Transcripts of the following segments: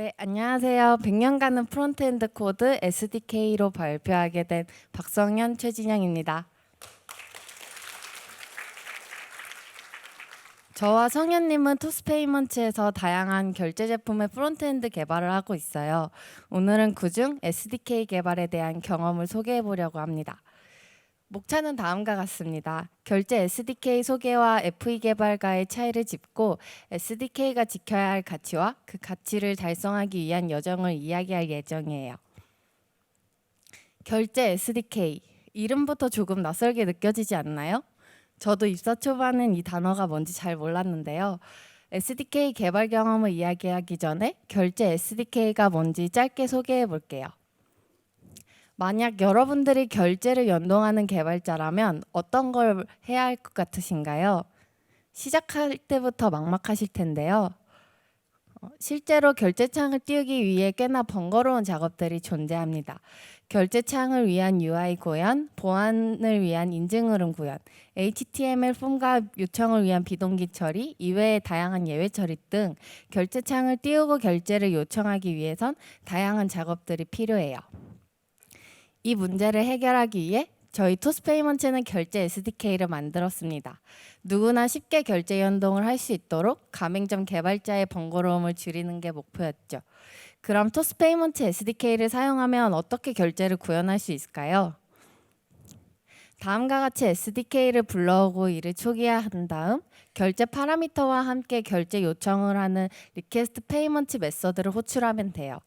네, 안녕하세요. 100년간의 프론트엔드 코드 SDK로 발표하게 된 박성현, 최진영입니다. 저와 성현님은 토스페이먼츠에서 다양한 결제 제품의 프론트엔드 개발을 하고 있어요. 오늘은 그중 SDK 개발에 대한 경험을 소개해 보려고 합니다. 목차는 다음과 같습니다. 결제 SDK 소개와 FE 개발과의 차이를 짚고 SDK가 지켜야 할 가치와 그 가치를 달성하기 위한 여정을 이야기할 예정이에요. 결제 SDK 이름부터 조금 낯설게 느껴지지 않나요? 저도 입사 초반엔 이 단어가 뭔지 잘 몰랐는데요. SDK 개발 경험을 이야기하기 전에 결제 SDK가 뭔지 짧게 소개해 볼게요. 만약 여러분들이 결제를 연동하는 개발자라면 어떤 걸 해야 할 것 같으신가요? 시작할 때부터 막막하실 텐데요. 어, 실제로 결제창을 띄우기 위해 꽤나 번거로운 작업들이 존재합니다. 결제창을 위한 UI 구현, 보안을 위한 인증 흐름 구현, HTML 폼과 요청을 위한 비동기 처리, 이외의 다양한 예외 처리 등 결제창을 띄우고 결제를 요청하기 위해선 다양한 작업들이 필요해요. 이 문제를 해결하기 위해 저희 토스페이먼트는 결제 SDK를 만들었습니다. 누구나 쉽게 결제 연동을 할 수 있도록 가맹점 개발자의 번거로움을 줄이는 게 목표였죠. 그럼 토스페이먼트 SDK를 사용하면 어떻게 결제를 구현할 수 있을까요? 다음과 같이 SDK를 불러오고 이를 초기화한 다음 결제 파라미터와 함께 결제 요청을 하는 리퀘스트 페이먼트 메서드를 호출하면 돼요.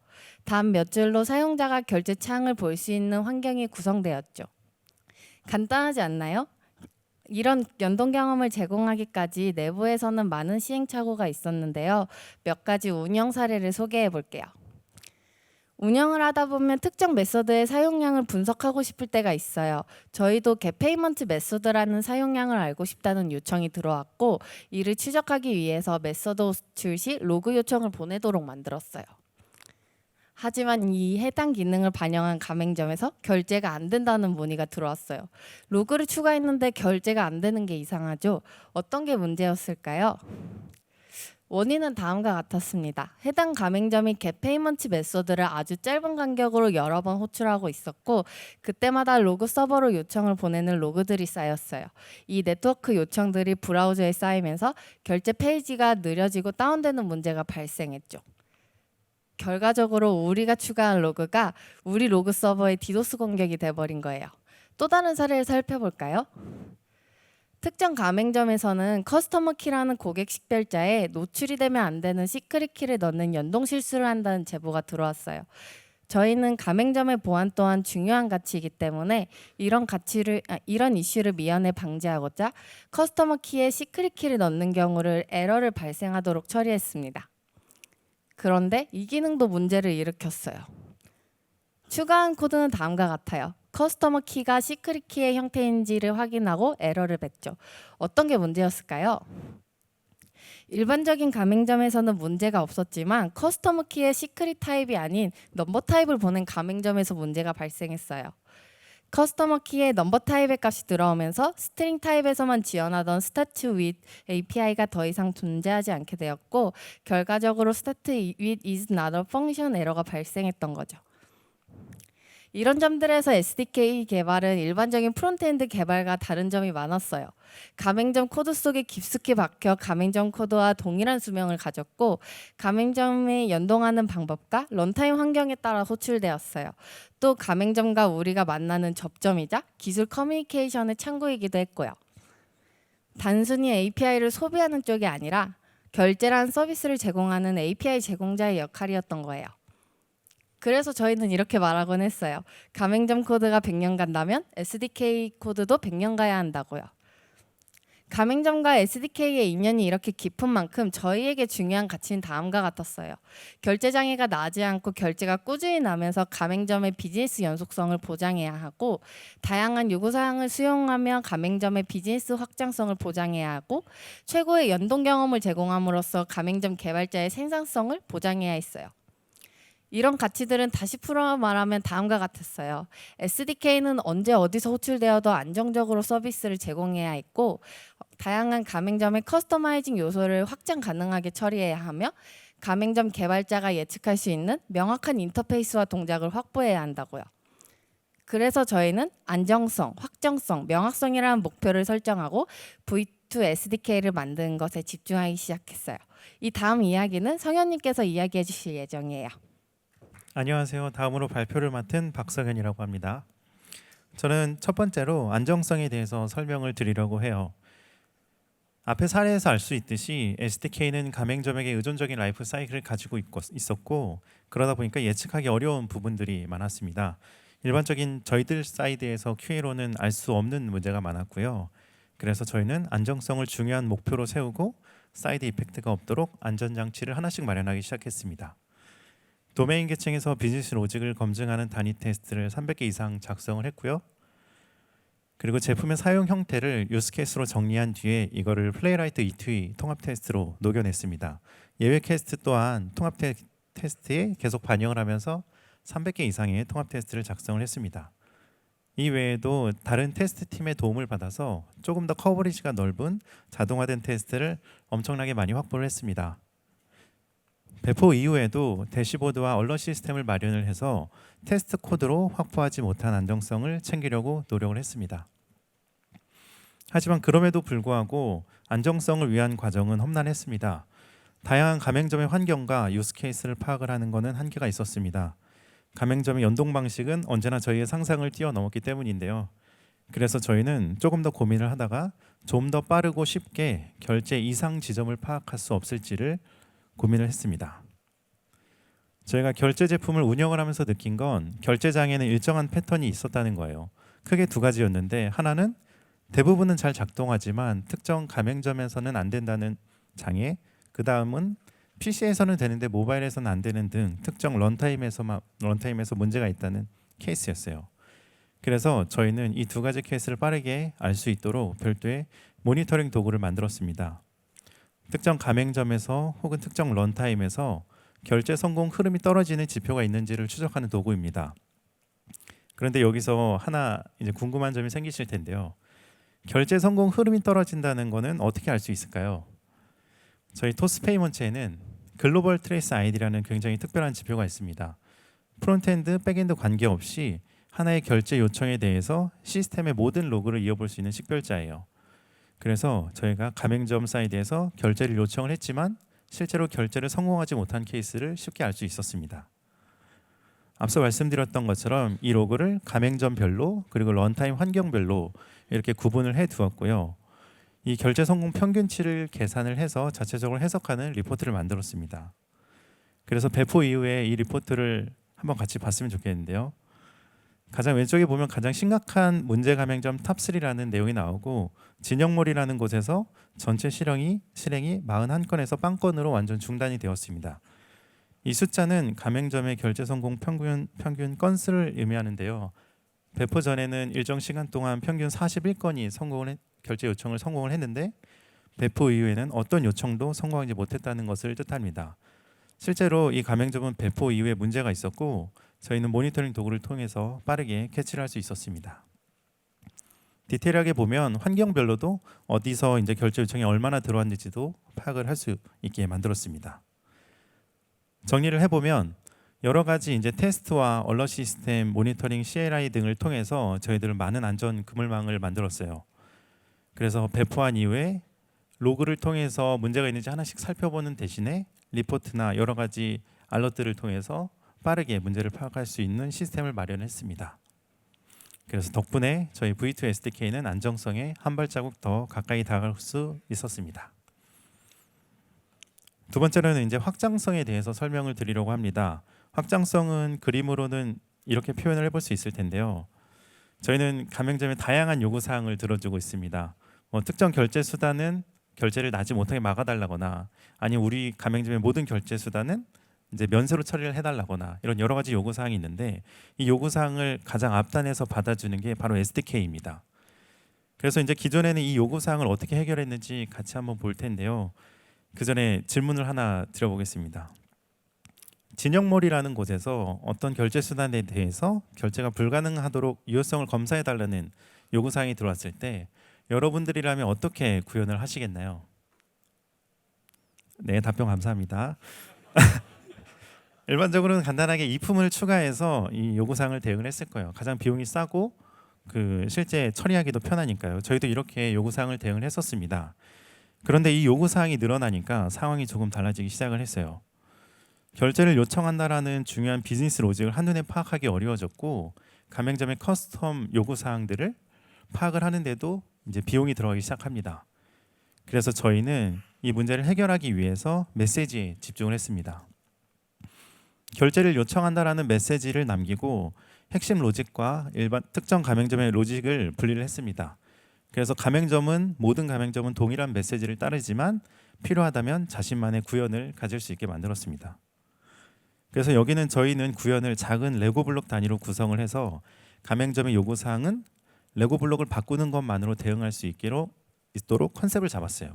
단몇 줄로 사용자가 결제 창을 볼 수 있는 환경이 구성되었죠. 간단하지 않나요? 이런 연동 경험을 제공하기까지 내부에서는 많은 시행착오가 있었는데요. 몇 가지 운영 사례를 소개해 볼게요. 운영을 하다 보면 특정 메서드의 사용량을 분석하고 싶을 때가 있어요. 저희도 getPayment 메소드라는 사용량을 알고 싶다는 요청이 들어왔고 이를 추적하기 위해서 메서드 호출 시 로그 요청을 보내도록 만들었어요. 하지만 이 해당 기능을 반영한 가맹점에서 결제가 안 된다는 문의가 들어왔어요. 로그를 추가했는데 결제가 안 되는 게 이상하죠. 어떤 게 문제였을까요? 원인은 다음과 같았습니다. 해당 가맹점이 겟페이먼트 메소드를 아주 짧은 간격으로 여러 번 호출하고 있었고 그때마다 로그 서버로 요청을 보내는 로그들이 쌓였어요. 이 네트워크 요청들이 브라우저에 쌓이면서 결제 페이지가 느려지고 다운되는 문제가 발생했죠. 결과적으로 우리가 추가한 로그가 우리 로그 서버의 디도스 공격이 돼버린 거예요. 또 다른 사례를 살펴볼까요? 특정 가맹점에서는 커스터머 키라는 고객 식별자에 노출이 되면 안 되는 시크릿 키를 넣는 연동 실수를 한다는 제보가 들어왔어요. 저희는 가맹점의 보안 또한 중요한 가치이기 때문에 이런 가치를 아, 이런 이슈를 미연에 방지하고자 커스터머 키에 시크릿 키를 넣는 경우를 에러를 발생하도록 처리했습니다. 그런데 이 기능도 문제를 일으켰어요. 추가한 코드는 다음과 같아요. 커스터머 키가 시크릿 키의 형태인지를 확인하고 에러를 뱉죠. 어떤 게 문제였을까요? 일반적인 가맹점에서는 문제가 없었지만 커스터머 키의 시크릿 타입이 아닌 넘버 타입을 보낸 가맹점에서 문제가 발생했어요. 커스터머 키의 넘버 타입의 값이 들어오면서 스트링 타입에서만 지원하던 스타트 with API가 더 이상 존재하지 않게 되었고 결과적으로 스타트 with is not a function 에러가 발생했던 거죠. 이런 점들에서 SDK 개발은 일반적인 프론트엔드 개발과 다른 점이 많았어요. 가맹점 코드 속에 깊숙이 박혀 가맹점 코드와 동일한 수명을 가졌고 가맹점에 연동하는 방법과 런타임 환경에 따라 호출되었어요. 또 가맹점과 우리가 만나는 접점이자 기술 커뮤니케이션의 창구이기도 했고요. 단순히 API를 소비하는 쪽이 아니라 결제란 서비스를 제공하는 API 제공자의 역할이었던 거예요. 그래서 저희는 이렇게 말하곤 했어요. 가맹점 코드가 100년 간다면 SDK 코드도 100년 가야 한다고요. 가맹점과 SDK의 인연이 이렇게 깊은 만큼 저희에게 중요한 가치는 다음과 같았어요. 결제 장애가 나지 않고 결제가 꾸준히 나면서 가맹점의 비즈니스 연속성을 보장해야 하고 다양한 요구 사항을 수용하며 가맹점의 비즈니스 확장성을 보장해야 하고 최고의 연동 경험을 제공함으로써 가맹점 개발자의 생산성을 보장해야 했어요. 이런 가치들은 다시 풀어 말하면 다음과 같았어요. SDK는 언제 어디서 호출되어도 안정적으로 서비스를 제공해야 했고 다양한 가맹점의 커스터마이징 요소를 확장 가능하게 처리해야 하며 가맹점 개발자가 예측할 수 있는 명확한 인터페이스와 동작을 확보해야 한다고요. 그래서 저희는 안정성, 확정성, 명확성이라는 목표를 설정하고 V2 SDK를 만드는 것에 집중하기 시작했어요. 이 다음 이야기는 성현님께서 이야기해 주실 예정이에요. 안녕하세요. 다음으로 발표를 맡은 박성현이라고 합니다. 저는 첫 번째로 안정성에 대해서 설명을 드리려고 해요. 앞에 사례에서 알 수 있듯이 SDK는 가맹점에게 의존적인 라이프 사이클을 가지고 있었고 그러다 보니까 예측하기 어려운 부분들이 많았습니다. 일반적인 저희들 사이드에서 QA로는 알 수 없는 문제가 많았고요. 그래서 저희는 안정성을 중요한 목표로 세우고 사이드 이펙트가 없도록 안전 장치를 하나씩 마련하기 시작했습니다. 도메인 계층에서 비즈니스 로직을 검증하는 단위 테스트를 300개 이상 작성을 했고요. 그리고 제품의 사용 형태를 유스케이스로 정리한 뒤에 이거를 플레이라이트 E2E 통합 테스트로 녹여냈습니다. 예외 캐스트 또한 통합 테, 테스트에 계속 반영을 하면서 300개 이상의 통합 테스트를 작성을 했습니다. 이 외에도 다른 테스트 팀의 도움을 받아서 조금 더 커버리지가 넓은 자동화된 테스트를 엄청나게 많이 확보를 했습니다. 배포 이후에도 대시보드와 언러 시스템을 마련을 해서 테스트 코드로 확보하지 못한 안정성을 챙기려고 노력을 했습니다. 하지만 그럼에도 불구하고 안정성을 위한 과정은 험난했습니다. 다양한 가맹점의 환경과 유스 케이스를 파악을 하는 것은 한계가 있었습니다. 가맹점의 연동 방식은 언제나 저희의 상상을 뛰어넘었기 때문인데요. 그래서 저희는 조금 더 고민을 하다가 좀 더 빠르고 쉽게 결제 이상 지점을 파악할 수 없을지를 고민을 했습니다. 저희가 결제 제품을 운영을 하면서 느낀 건 결제장에는 일정한 패턴이 있었다는 거예요. 크게 두 가지였는데 하나는 대부분은 잘 작동하지만 특정 가맹점에서는 안 된다는 장애, 그 다음은 PC에서는 되는데 모바일에서는 안 되는 등 특정 런타임에서만 런타임에서 문제가 있다는 케이스였어요. 그래서 저희는 이 두 가지 케이스를 빠르게 알 수 있도록 별도의 모니터링 도구를 만들었습니다. 특정 가맹점에서 혹은 특정 런타임에서 결제 성공 흐름이 떨어지는 지표가 있는지를 추적하는 도구입니다. 그런데 여기서 하나 이제 궁금한 점이 생기실 텐데요. 결제 성공 흐름이 떨어진다는 것은 어떻게 알 수 있을까요? 저희 토스페이먼트에는 글로벌 트레이스 아이디라는 굉장히 특별한 지표가 있습니다. 프론트엔드, 백엔드 관계없이 하나의 결제 요청에 대해서 시스템의 모든 로그를 이어볼 수 있는 식별자예요. 그래서 저희가 가맹점 사이드에서 결제를 요청을 했지만 실제로 결제를 성공하지 못한 케이스를 쉽게 알 수 있었습니다. 앞서 말씀드렸던 것처럼 이 로그를 가맹점별로 그리고 런타임 환경별로 이렇게 구분을 해 두었고요. 이 결제 성공 평균치를 계산을 해서 자체적으로 해석하는 리포트를 만들었습니다. 그래서 배포 이후에 이 리포트를 한번 같이 봤으면 좋겠는데요. 가장 왼쪽에 보면 가장 심각한 문제 가맹점 탑3라는 내용이 나오고 진영몰이라는 곳에서 전체 실행이 실행이 41건에서 빵건으로 완전 중단이 되었습니다. 이 숫자는 가맹점의 결제 성공 평균 평균 건수를 의미하는데요. 배포 전에는 일정 시간 동안 평균 41건이 성공을 했, 결제 요청을 성공을 했는데 배포 이후에는 어떤 요청도 성공하지 못했다는 것을 뜻합니다. 실제로 이 가맹점은 배포 이후에 문제가 있었고 저희는 모니터링 도구를 통해서 빠르게 캐치를 할 수 있었습니다. 디테일하게 보면 환경별로도 어디서 이제 결제 요청이 얼마나 들어왔는지도 파악을 할 수 있게 만들었습니다. 정리를 해보면 여러 가지 이제 테스트와 얼러 시스템, 모니터링, CLI 등을 통해서 저희들은 많은 안전 그물망을 만들었어요. 그래서 배포한 이후에 로그를 통해서 문제가 있는지 하나씩 살펴보는 대신에 리포트나 여러 가지 알러트를 통해서 빠르게 문제를 파악할 수 있는 시스템을 마련했습니다. 그래서 덕분에 저희 V2 SDK는 안정성에 한 발자국 더 가까이 다가갈 수 있었습니다. 두 번째로는 이제 확장성에 대해서 설명을 드리려고 합니다. 확장성은 그림으로는 이렇게 표현을 해볼 수 있을 텐데요. 저희는 가맹점의 다양한 요구 사항을 들어주고 있습니다. 뭐 특정 결제 수단은 결제를 나지 못하게 막아달라거나 아니 우리 가맹점의 모든 결제 수단은 이제 면세로 처리를 해달라거나 이런 여러 가지 요구 사항이 있는데 이 요구 사항을 가장 앞단에서 받아주는 게 바로 SDK입니다. 그래서 이제 기존에는 이 요구 사항을 어떻게 해결했는지 같이 한번 볼 텐데요. 그 전에 질문을 하나 드려보겠습니다. 진영몰이라는 곳에서 어떤 결제 수단에 대해서 결제가 불가능하도록 유효성을 검사해 달라는 요구 사항이 들어왔을 때 여러분들이라면 어떻게 구현을 하시겠나요? 네, 답변 감사합니다. 일반적으로는 간단하게 이품을 추가해서 이 요구사항을 대응을 했을 거예요. 가장 비용이 싸고 그 실제 처리하기도 편하니까요. 저희도 이렇게 요구사항을 대응을 했었습니다. 그런데 이 요구사항이 늘어나니까 상황이 조금 달라지기 시작을 했어요. 결제를 요청한다라는 중요한 비즈니스 로직을 한눈에 파악하기 어려워졌고 가맹점의 커스텀 요구사항들을 파악을 하는데도 이제 비용이 들어가기 시작합니다. 그래서 저희는 이 문제를 해결하기 위해서 메시지에 집중을 했습니다. 결제를 요청한다라는 메시지를 남기고 핵심 로직과 일반 특정 가맹점의 로직을 분리를 했습니다. 그래서 가맹점은 모든 가맹점은 동일한 메시지를 따르지만 필요하다면 자신만의 구현을 가질 수 있게 만들었습니다. 그래서 여기는 저희는 구현을 작은 레고 블록 단위로 구성을 해서 가맹점의 요구 사항은 레고 블록을 바꾸는 것만으로 대응할 수 있기로 있도록 컨셉을 잡았어요.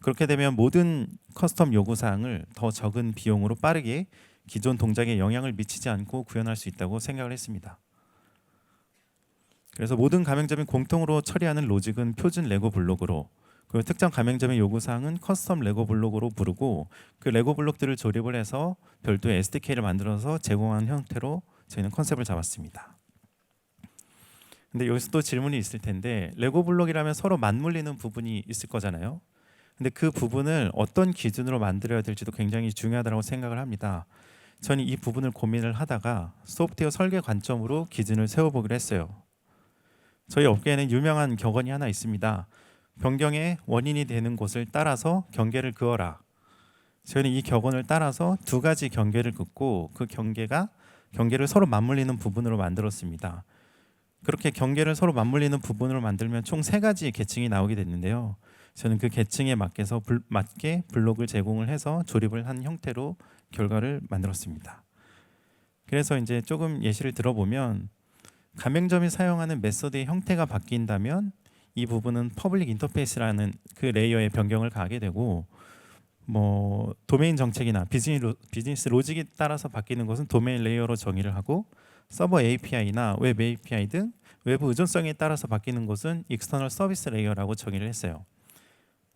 그렇게 되면 모든 커스텀 요구 사항을 더 적은 비용으로 빠르게 기존 동작에 영향을 미치지 않고 구현할 수 있다고 생각을 했습니다. 그래서 모든 가맹점이 공통으로 처리하는 로직은 표준 레고 블록으로 그리고 특정 가맹점의 요구 사항은 커스텀 레고 블록으로 부르고 그 레고 블록들을 조립을 해서 별도의 SDK를 만들어서 제공하는 형태로 저희는 컨셉을 잡았습니다. 근데 여기서 또 질문이 있을 텐데 레고 블록이라면 서로 맞물리는 부분이 있을 거잖아요. 근데 그 부분을 어떤 기준으로 만들어야 될지도 굉장히 중요하다고 생각을 합니다. 저는 이 부분을 고민을 하다가 소프트웨어 설계 관점으로 기준을 세워보기로 했어요. 저희 업계에는 유명한 격언이 하나 있습니다. 변경의 원인이 되는 곳을 따라서 경계를 그어라. 저희는 이 격언을 따라서 두 가지 경계를 긋고 그 경계가 경계를 서로 맞물리는 부분으로 만들었습니다. 그렇게 경계를 서로 맞물리는 부분으로 만들면 총 세 가지 계층이 나오게 됐는데요. 저는 그 계층에 맞게서 불, 맞게 블록을 제공을 해서 조립을 한 형태로 결과를 만들었습니다. 그래서 이제 조금 예시를 들어보면 가맹점이 사용하는 메소드의 형태가 바뀐다면 이 부분은 퍼블릭 인터페이스라는 그 레이어에 변경을 가게 되고 뭐 도메인 정책이나 비즈니스 로직에 따라서 바뀌는 것은 도메인 레이어로 정의를 하고 서버 API나 웹 API 등 외부 의존성에 따라서 바뀌는 것은 익스터널 서비스 레이어라고 정의를 했어요.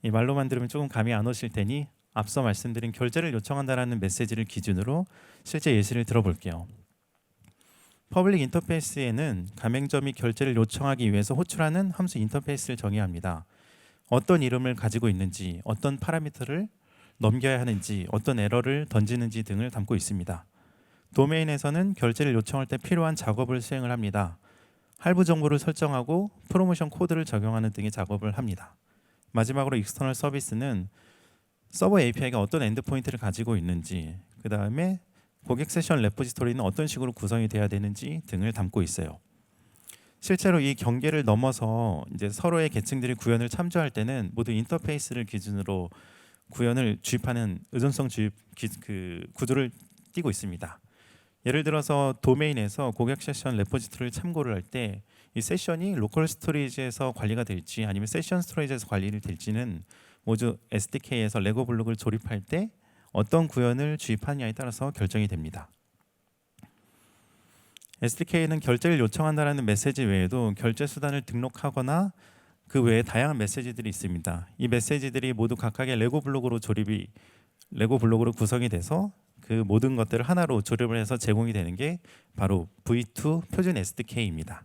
이 말로만 들으면 조금 감이 안 오실 테니 앞서 말씀드린 결제를 요청한다라는 메시지를 기준으로 실제 예시를 들어볼게요. 퍼블릭 인터페이스에는 가맹점이 결제를 요청하기 위해서 호출하는 함수 인터페이스를 정의합니다. 어떤 이름을 가지고 있는지, 어떤 파라미터를 넘겨야 하는지, 어떤 에러를 던지는지 등을 담고 있습니다. 도메인에서는 결제를 요청할 때 필요한 작업을 수행을 합니다. 할부 정보를 설정하고 프로모션 코드를 적용하는 등의 작업을 합니다. 마지막으로 익스터널 서비스는 서버 API가 어떤 엔드포인트를 가지고 있는지, 그 다음에 고객 세션 레포지토리는 어떤 식으로 구성이 돼야 되는지 등을 담고 있어요. 실제로 이 경계를 넘어서 이제 서로의 계층들이 구현을 참조할 때는 모두 인터페이스를 기준으로 구현을 주입하는 의존성 주입 기, 그 구조를 띄고 있습니다. 예를 들어서 도메인에서 고객 세션 레포지토리를 참고를 할 때 이 세션이 로컬 스토리지에서 관리가 될지 아니면 세션 스토리지에서 관리를 될지는 모두 SDK에서 레고 블록을 조립할 때 어떤 구현을 주입하느냐에 따라서 결정이 됩니다. SDK는 결제를 요청한다라는 메시지 외에도 결제 수단을 등록하거나 그 외에 다양한 메시지들이 있습니다. 이 메시지들이 모두 각각의 레고 블록으로 조립이 레고 블록으로 구성이 돼서 그 모든 것들을 하나로 조립을 해서 제공이 되는 게 바로 V2 표준 SDK입니다.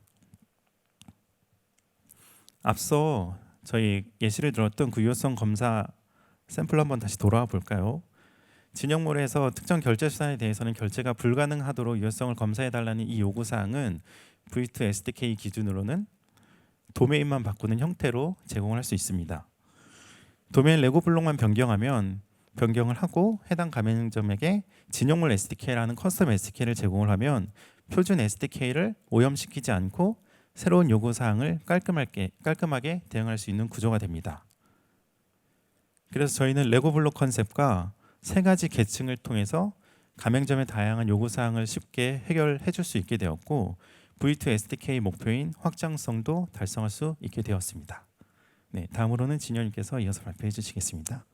앞서 저희 예시를 들었던 그 유효성 검사 샘플 한번 다시 돌아와 볼까요? 진영몰에서 특정 결제 수단에 대해서는 결제가 불가능하도록 유효성을 검사해 달라는 이 요구 사항은 V2 SDK 기준으로는 도메인만 바꾸는 형태로 제공을 할 수 있습니다. 도메인 레고 블록만 변경하면 변경을 하고 해당 가맹점에게 진영몰 SDK라는 커스텀 SDK를 제공을 하면 표준 SDK를 오염시키지 않고 새로운 요구 사항을 깔끔하게 깔끔하게 대응할 수 있는 구조가 됩니다. 그래서 저희는 레고 블록 컨셉과 세 가지 계층을 통해서 가맹점의 다양한 요구 사항을 쉽게 해결해 줄 수 있게 되었고 V2 SDK 목표인 확장성도 달성할 수 있게 되었습니다. 네, 다음으로는 진현님께서 이어서 발표해 주시겠습니다.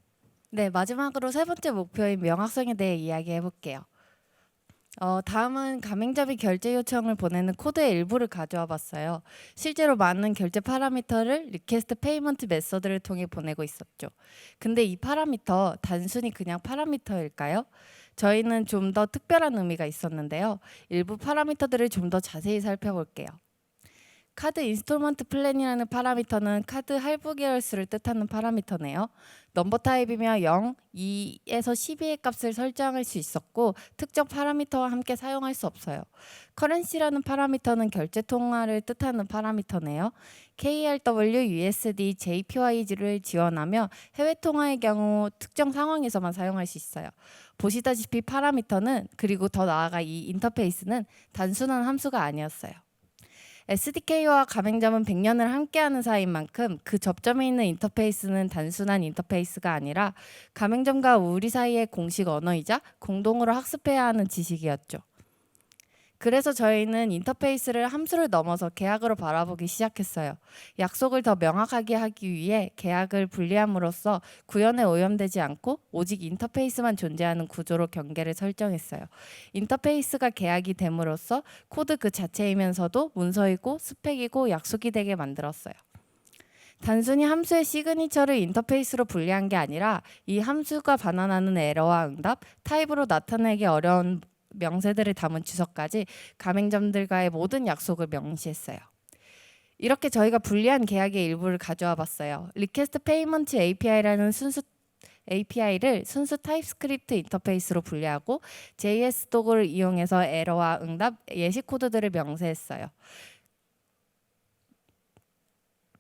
네, 마지막으로 세 번째 목표인 명확성에 대해 이야기해 볼게요. 어, 다음은 가맹점이 결제 요청을 보내는 코드의 일부를 가져와 봤어요. 실제로 많은 결제 파라미터를 리퀘스트 페이먼트 메서드를 통해 보내고 있었죠. 근데 이 파라미터 단순히 그냥 파라미터일까요? 저희는 좀 더 특별한 의미가 있었는데요. 일부 파라미터들을 좀 더 자세히 살펴볼게요. 카드 인스톨먼트 플랜이라는 파라미터는 카드 할부 계열수를 뜻하는 파라미터네요. 넘버 타입이며 0, 2에서 12의 값을 설정할 수 있었고 특정 파라미터와 함께 사용할 수 없어요. 커런시라는 파라미터는 결제 통화를 뜻하는 파라미터네요. KRW, USD, JPY를 지원하며 해외 통화의 경우 특정 상황에서만 사용할 수 있어요. 보시다시피 파라미터는 그리고 더 나아가 이 인터페이스는 단순한 함수가 아니었어요. SDK와 가맹점은 100년을 함께하는 사이인 만큼 그 접점에 있는 인터페이스는 단순한 인터페이스가 아니라 가맹점과 우리 사이의 공식 언어이자 공동으로 학습해야 하는 지식이었죠. 그래서 저희는 인터페이스를 함수를 넘어서 계약으로 바라보기 시작했어요. 약속을 더 명확하게 하기 위해 계약을 분리함으로써 구현에 오염되지 않고 오직 인터페이스만 존재하는 구조로 경계를 설정했어요. 인터페이스가 계약이 됨으로써 코드 그 자체이면서도 문서이고 스펙이고 약속이 되게 만들었어요. 단순히 함수의 시그니처를 인터페이스로 분리한 게 아니라 이 함수가 반환하는 에러와 응답, 타입으로 나타내기 어려운 명세들을 담은 주석까지 가맹점들과의 모든 약속을 명시했어요. 이렇게 저희가 분리한 계약의 일부를 가져와 봤어요. 리퀘스트 페이먼트 API라는 순수 API를 순수 타입스크립트 인터페이스로 분리하고 JS 도구를 이용해서 에러와 응답 예시 코드들을 명세했어요.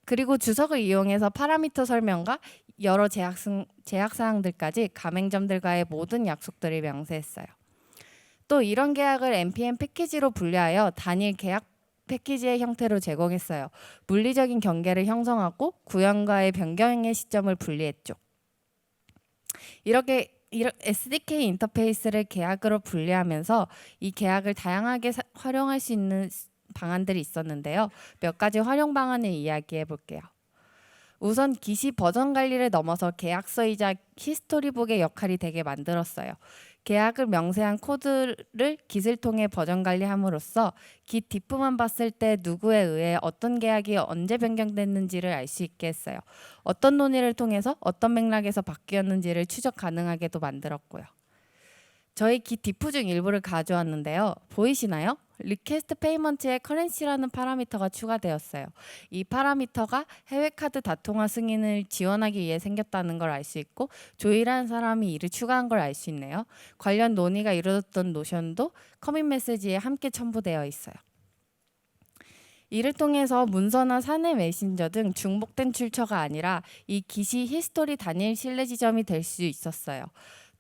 그리고 주석을 이용해서 파라미터 설명과 여러 제약, 제약 사항들까지 가맹점들과의 모든 약속들을 명세했어요. 또 이런 계약을 npm 패키지로 분리하여 단일 계약 패키지의 형태로 제공했어요. 물리적인 경계를 형성하고 구현과의 변경의 시점을 분리했죠. 이렇게 SDK 인터페이스를 계약으로 분리하면서 이 계약을 다양하게 사, 활용할 수 있는 방안들이 있었는데요. 몇 가지 활용 방안을 이야기해 볼게요. 우선 기시 버전 관리를 넘어서 계약서이자 히스토리북의 역할이 되게 만들었어요. 계약을 명세한 코드를 깃을 통해 버전 관리함으로써 깃 디프만 봤을 때 누구에 의해 어떤 계약이 언제 변경됐는지를 알 수 있게 했어요. 어떤 논의를 통해서 어떤 맥락에서 바뀌었는지를 추적 가능하게도 만들었고요. 저희 깃 디프 중 일부를 가져왔는데요. 보이시나요? 리퀘스트 페이먼트에 커런시라는 파라미터가 추가되었어요. 이 파라미터가 해외 카드 다통화 승인을 지원하기 위해 생겼다는 걸 알 수 있고 조이라는 사람이 이를 추가한 걸 알 수 있네요. 관련 논의가 이루어졌던 노션도 커밋 메시지에 함께 첨부되어 있어요. 이를 통해서 문서나 사내 메신저 등 중복된 출처가 아니라 이 기시 히스토리 단일 신뢰 지점이 될 수 있었어요.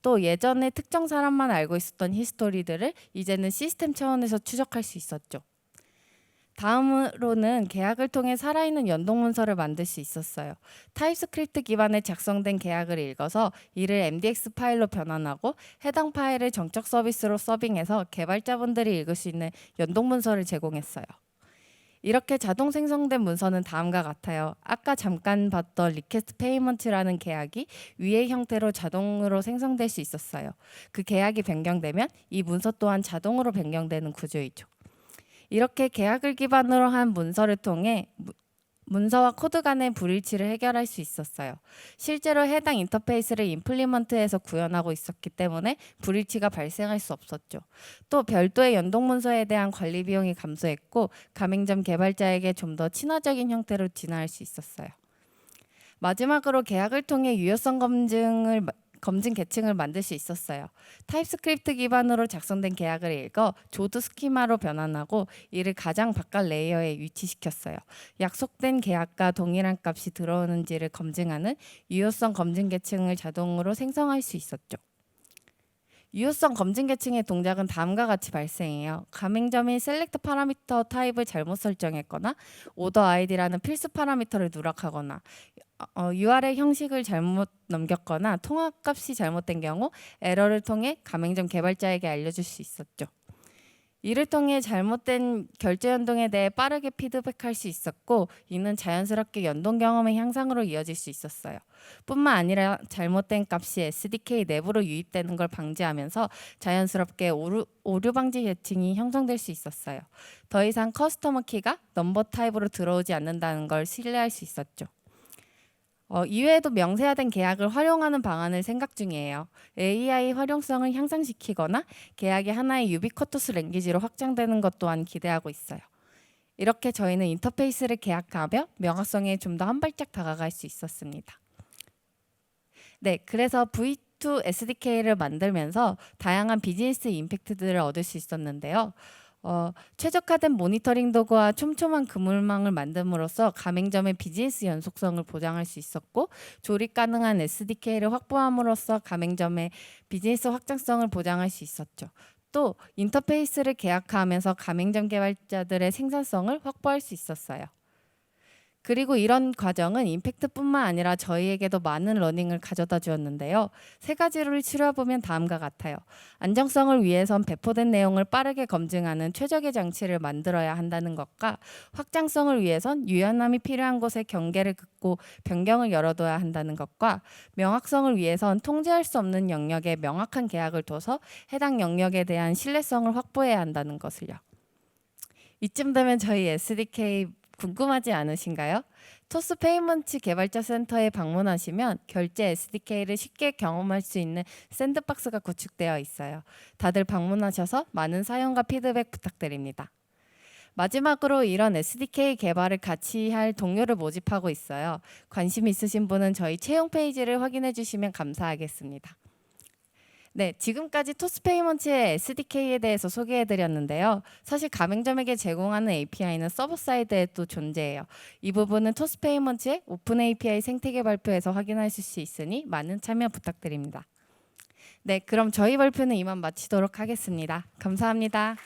또 예전에 특정 사람만 알고 있었던 히스토리들을 이제는 시스템 차원에서 추적할 수 있었죠. 다음으로는 계약을 통해 살아있는 연동 문서를 만들 수 있었어요. 타입스크립트 기반에 작성된 계약을 읽어서 이를 MDX 파일로 변환하고 해당 파일을 정적 서비스로 서빙해서 개발자분들이 읽을 수 있는 연동 문서를 제공했어요. 이렇게 자동 생성된 문서는 다음과 같아요. 아까 잠깐 봤던 리퀘스트 페이먼트라는 계약이 위의 형태로 자동으로 생성될 수 있었어요. 그 계약이 변경되면 이 문서 또한 자동으로 변경되는 구조이죠. 이렇게 계약을 기반으로 한 문서를 통해 문서와 코드 간의 불일치를 해결할 수 있었어요. 실제로 해당 인터페이스를 임플리먼트해서 구현하고 있었기 때문에 불일치가 발생할 수 없었죠. 또 별도의 연동 문서에 대한 관리 비용이 감소했고 가맹점 개발자에게 좀 더 친화적인 형태로 진화할 수 있었어요. 마지막으로 계약을 통해 유효성 검증을 검증 계층을 만들 수 있었어요. 타입스크립트 기반으로 작성된 계약을 읽어 조드 스키마로 변환하고 이를 가장 바깥 레이어에 위치시켰어요. 약속된 계약과 동일한 값이 들어오는지를 검증하는 유효성 검증 계층을 자동으로 생성할 수 있었죠. 유효성 검증 계층의 동작은 다음과 같이 발생해요. 가맹점이 셀렉트 파라미터 타입을 잘못 설정했거나 오더 아이디라는 필수 파라미터를 누락하거나 어, URL 형식을 잘못 넘겼거나 통합값이 잘못된 경우 에러를 통해 가맹점 개발자에게 알려줄 수 있었죠. 이를 통해 잘못된 결제 연동에 대해 빠르게 피드백할 수 있었고 이는 자연스럽게 연동 경험의 향상으로 이어질 수 있었어요. 뿐만 아니라 잘못된 값이 SDK 내부로 유입되는 걸 방지하면서 자연스럽게 오류, 오류 방지 계층이 형성될 수 있었어요. 더 이상 커스터머 키가 넘버 타입으로 들어오지 않는다는 걸 신뢰할 수 있었죠. 어, 이외에도 명세화된 계약을 활용하는 방안을 생각 중이에요. AI 활용성을 향상시키거나 계약이 하나의 유비쿼터스 랭귀지로 확장되는 것 또한 기대하고 있어요. 이렇게 저희는 인터페이스를 계약하며 명확성에 좀 더 한 발짝 다가갈 수 있었습니다. 네, 그래서 V2 SDK를 만들면서 다양한 비즈니스 임팩트들을 얻을 수 있었는데요. 어, 최적화된 모니터링 도구와 촘촘한 그물망을 만듦으로써 가맹점의 비즈니스 연속성을 보장할 수 있었고 조립 가능한 SDK를 확보함으로써 가맹점의 비즈니스 확장성을 보장할 수 있었죠. 또 인터페이스를 계약하면서 가맹점 개발자들의 생산성을 확보할 수 있었어요. 그리고 이런 과정은 임팩트뿐만 아니라 저희에게도 많은 러닝을 가져다 주었는데요. 세 가지를 추려보면 다음과 같아요. 안정성을 위해선 배포된 내용을 빠르게 검증하는 최적의 장치를 만들어야 한다는 것과 확장성을 위해선 유연함이 필요한 곳에 경계를 긋고 변경을 열어둬야 한다는 것과 명확성을 위해선 통제할 수 없는 영역에 명확한 계약을 둬서 해당 영역에 대한 신뢰성을 확보해야 한다는 것을요. 이쯤 되면 저희 SDK 궁금하지 않으신가요? 토스 페이먼트 개발자 센터에 방문하시면 결제 SDK를 쉽게 경험할 수 있는 샌드박스가 구축되어 있어요. 다들 방문하셔서 많은 사용과 피드백 부탁드립니다. 마지막으로 이런 SDK 개발을 같이 할 동료를 모집하고 있어요. 관심 있으신 분은 저희 채용 페이지를 확인해 주시면 감사하겠습니다. 네, 지금까지 토스페이먼트의 SDK에 대해서 소개해 드렸는데요. 사실 가맹점에게 제공하는 API는 서버 사이드에 또 존재해요. 이 부분은 토스페이먼트의 오픈 API 생태계 발표에서 확인하실 수 있으니 많은 참여 부탁드립니다. 네, 그럼 저희 발표는 이만 마치도록 하겠습니다. 감사합니다.